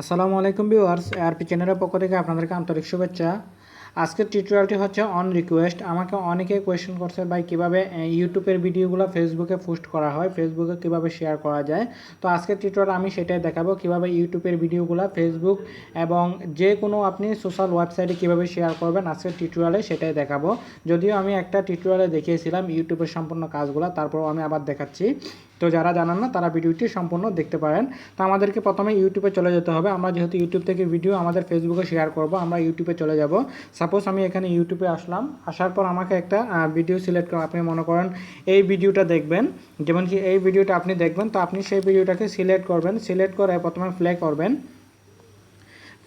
আসসালামু আলাইকুম viewers ARP চ্যানেলের পক্ষ থেকে আপনাদেরকে আন্তরিক শুভেচ্ছা। আজকের টিউটোরিয়ালটি হচ্ছে অন রিকোয়েস্ট আমাকে অনেকে কোয়েশ্চেন করছে, ভাই, কীভাবে ইউটিউবের ভিডিওগুলো ফেসবুকে পোস্ট করা হয়? ফেসবুকে কীভাবে শেয়ার করা যায়? তো আজকের টিউটোরিয়াল আমি সেটাই দেখাবো, কীভাবে ইউটিউবের ভিডিওগুলো ফেসবুক এবং যে কোনো আপনি সোশ্যাল ওয়েবসাইটে কীভাবে শেয়ার করবেন আজকের টিউটোরিয়ালে সেটাই দেখাবো। যদিও আমি একটা টিউটোরিয়ালে দেখিয়েছিলাম ইউটিউবের সম্পূর্ণ কাজগুলো তারপর আমি আবার দেখাচ্ছি। তো যারা জানান না, তারা ভিডিওটি সম্পূর্ণ দেখতে পারেন। তো আমাদেরকে প্রথমে ইউটিউবে চলে যেতে হবে। আমরা যেহেতু ইউটিউব থেকে ভিডিও আমাদের ফেসবুকে শেয়ার করব, আমরা ইউটিউবে চলে যাব। সাপোজ আমি এখানে ইউটিউবে আসলাম, আসার পর আমাকে একটা ভিডিও সিলেক্ট করা, আপনি মনে করেন এই ভিডিওটা দেখবেন যেমন কি এই ভিডিওটা আপনি দেখবেন, তো আপনি সেই ভিডিওটাকে সিলেক্ট করবেন। সিলেক্ট করে প্রথমে প্লে করবেন।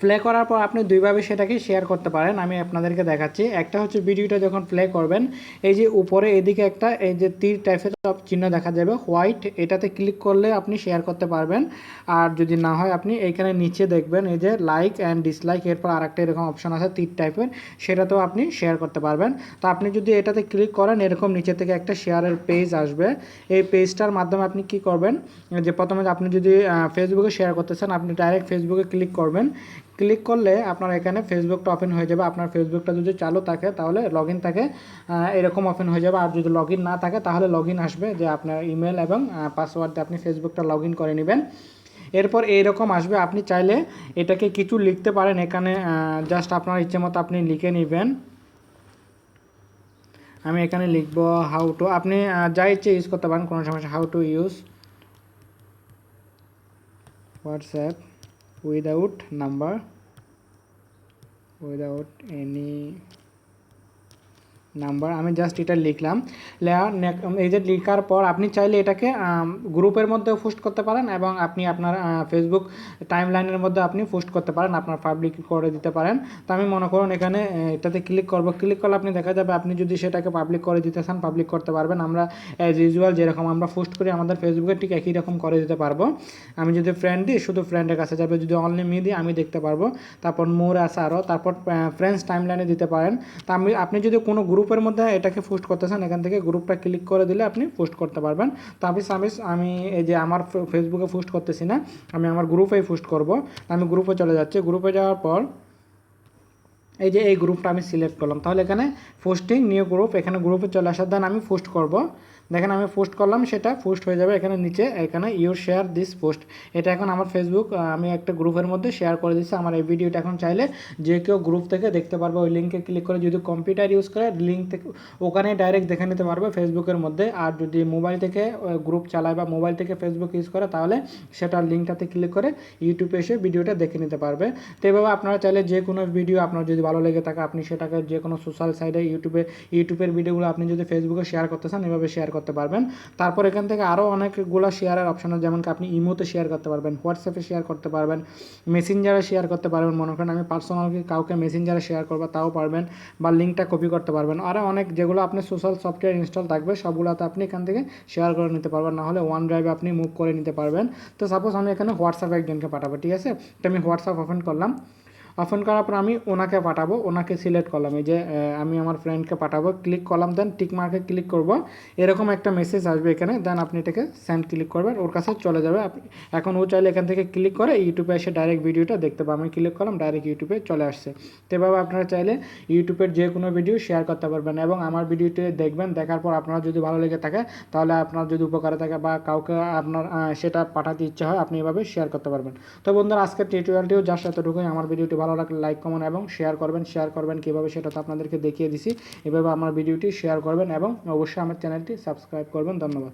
প্লে করার পর আপনি দুইভাবে সেটাকে শেয়ার করতে পারেন, আমি আপনাদেরকে দেখাচ্ছি। একটা হচ্ছে ভিডিওটা যখন প্লে করবেন, এই যে উপরে এদিকে একটা, এই যে তীর টাইপের চিহ্ন দেখা যাবে হোয়াইট এটাতে ক্লিক করলে আপনি শেয়ার করতে পারবেন। আর যদি না হয়, আপনি এইখানে নিচে দেখবেন, এই যে লাইক অ্যান্ড ডিসলাইক এরপর আরেকটা এরকম অপশন আছে তীর টাইপের সেটাতেও আপনি শেয়ার করতে পারবেন। তো আপনি যদি এটাতে ক্লিক করেন, এরকম নিচে থেকে একটা শেয়ারের পেজ আসবে। এই পেজটার মাধ্যমে আপনি কি করবেন, যে প্রথমে আপনি যদি ফেসবুকে শেয়ার করতে চান, আপনি ডাইরেক্ট ফেসবুকে ক্লিক করবেন। ক্লিক করলে আপনার এখানে ফেসবুকটা ওপেন হয়ে যাবে। আপনার ফেসবুকটা যদি চালু থাকে, তাহলে লগ ইন থাকে এরকম ওপেন হয়ে যাবে। আর যদি লগ ইন না থাকে, তাহলে লগ ইন আসবে যে আপনার ইমেল এবং পাসওয়ার্ড দিয়ে আপনি ফেসবুকটা লগ ইন করে নেবেন। এরপর এইরকম আসবে। আপনি চাইলে এটাকে কিছু লিখতে পারেন। এখানে জাস্ট আপনার ইচ্ছে মতো আপনি লিখে নেবেন। আমি এখানে লিখব হাউ টু আপনি যা ইচ্ছে ইউজ করতে পারেন, কোনো সমস্যা how to use WhatsApp without number without any number, আমি জাস্ট এটা লিখলাম। এই যে লেখার পর আপনি চাইলে এটাকে গ্রুপের মধ্যেও পোস্ট করতে পারেন এবং আপনি আপনার ফেসবুক টাইম লাইনের মধ্যে আপনি পোস্ট করতে পারেন, আপনার পাবলিক করে দিতে পারেন। তো আমি মনে করুন এখানে এটাতে ক্লিক করব। ক্লিক করলে আপনি দেখা যাবে আপনি যদি সেটাকে পাবলিক করে দিতে চান পাবলিক করতে পারবেন। আমরা অ্যাজ ইউজুয়াল যেরকম আমরা পোস্ট করি, আমাদের ফেসবুকে ঠিক একই রকম করে দিতে পারব। আমি যদি ফ্রেন্ড দিই, শুধু ফ্রেন্ডের কাছে যাবে। যদি অনলি মি দিই, আমি দেখতে পারব। তারপর মোর আছে আরও তারপর ফ্রেন্ডস টাইম লাইনে দিতে পারেন। তা আমি, আপনি যদি কোনো গ্রুপ গ্রুপের মধ্যে এটাকে পোস্ট করতেছেন, এখান থেকে গ্রুপটা ক্লিক করে দিলে আপনি পোস্ট করতে পারবেন। তো আমি সামিস, আমি এই যে আমার ফেসবুকে পোস্ট করতেছি না, আমি আমার গ্রুপেই পোস্ট করব। আমি গ্রুপে চলে যাচ্ছি। গ্রুপে যাওয়ার পর এই যে এই গ্রুপটা আমি সিলেক্ট করলাম। তাহলে এখানে পোস্টিং নিউ গ্রুপ এখানে গ্রুপে চলে আসার দেন আমি পোস্ট করব। দেখেন আমি পোস্ট করলাম, সেটা পোস্ট হয়ে যাবে এখানে নিচে, এখানে ইউর শেয়ার দিস পোস্ট এটা এখন আমার ফেসবুক আমি একটা গ্রুপের মধ্যে শেয়ার করে দিচ্ছি, আমার এই ভিডিওটা এখন চাইলে যে কেউ গ্রুপ থেকে দেখতে পারবে, ওই লিঙ্কে ক্লিক করে যদি কম্পিউটার ইউজ করে লিঙ্ক থেকে, ওখানে ডাইরেক্ট দেখে নিতে পারবে ফেসবুকের মধ্যে। আর যদি মোবাইল থেকে গ্রুপ চালায় বা মোবাইল থেকে ফেসবুক ইউজ করে, তাহলে সেটার লিঙ্কটাতে ক্লিক করে ইউটিউবে এসে ভিডিওটা দেখে নিতে পারবে। তো এভাবে আপনারা চাইলে যে কোনো ভিডিও আপনার যদি ভালো লেগে থাকে, আপনি সেটাকে যে কোনো সোশ্যাল সাইডে ইউটিউবে ইউটিউবের ভিডিওগুলো আপনি যদি ফেসবুকে শেয়ার করতে চান, এভাবে শেয়ার পারবেন। তারপর এখান থেকে আরও অনেকগুলো শেয়ারের অপশন আছে। যেমন আপনি ইমোতে শেয়ার করতে পারবেন হোয়াটসঅ্যাপে শেয়ার করতে পারবেন মেসেঞ্জারে শেয়ার করতে পারবেন। মনে করেন আমি পার্সোনালি কাউকে মেসেঞ্জারে শেয়ার করব তাও পারবেন বা লিঙ্কটা কপি করতে পারবেন। আরও অনেক যেগুলো আপনি সোশ্যাল সফটওয়্যার ইনস্টল থাকবে, সবগুলোতে আপনি এখান থেকে শেয়ার করে নিতে পারবেন। নাহলে ওয়ান ড্রাইভে আপনি মুভ করে নিতে পারবেন। তো সাপোজ আমি এখানে হোয়াটসঅ্যাপে একজনকে পাঠাবো, ঠিক আছে? তো আমি হোয়াটসঅ্যাপ ওপেন করলাম। ওপেন করার পর আমি ওনাকে পাঠাবো, ওনাকে সিলেক্ট করলাম। এই যে আমি আমার ফ্রেন্ডকে পাঠাবো ক্লিক করলাম দেন টিক মার্কে ক্লিক করব। এরকম একটা মেসেজ আসবে এখানে দেন আপনি এটাকে সেন্ড ক্লিক করবেন, ওর কাছে চলে যাবে। এখন ও চাইলে এখান থেকে ক্লিক করে ইউটিউবে এসে ডাইরেক্ট ভিডিওটা দেখতে পাবো। আমি ক্লিক করলাম ডাইরেক্ট ইউটিউবে চলে আসছে। তো এভাবে আপনারা চাইলে ইউটিউবের যে কোনো ভিডিও শেয়ার করতে পারবেন এবং আমার ভিডিওটি দেখবেন, দেখার পর আপনার যদি ভালো লেগে থাকে, তাহলে আপনার যদি উপকারে থাকে বা কাউকে আপনার সেটা পাঠাতে ইচ্ছে হয়, আপনি এভাবে শেয়ার করতে পারবেন। তো বন্ধুরা, আজকের টিউটোরিয়ালটিও জাস্ট এতটুকুই। আমার ভিডিওটি ভালো লাগলে লাইক কমেন্ট এবং শেয়ার করবেন। শেয়ার করবেন কীভাবে সেটা তো আপনাদেরকে দেখিয়ে দিছি। এভাবে আমার ভিডিওটি শেয়ার করবেন এবং অবশ্যই আমার চ্যানেলটি সাবস্ক্রাইব করবেন। ধন্যবাদ।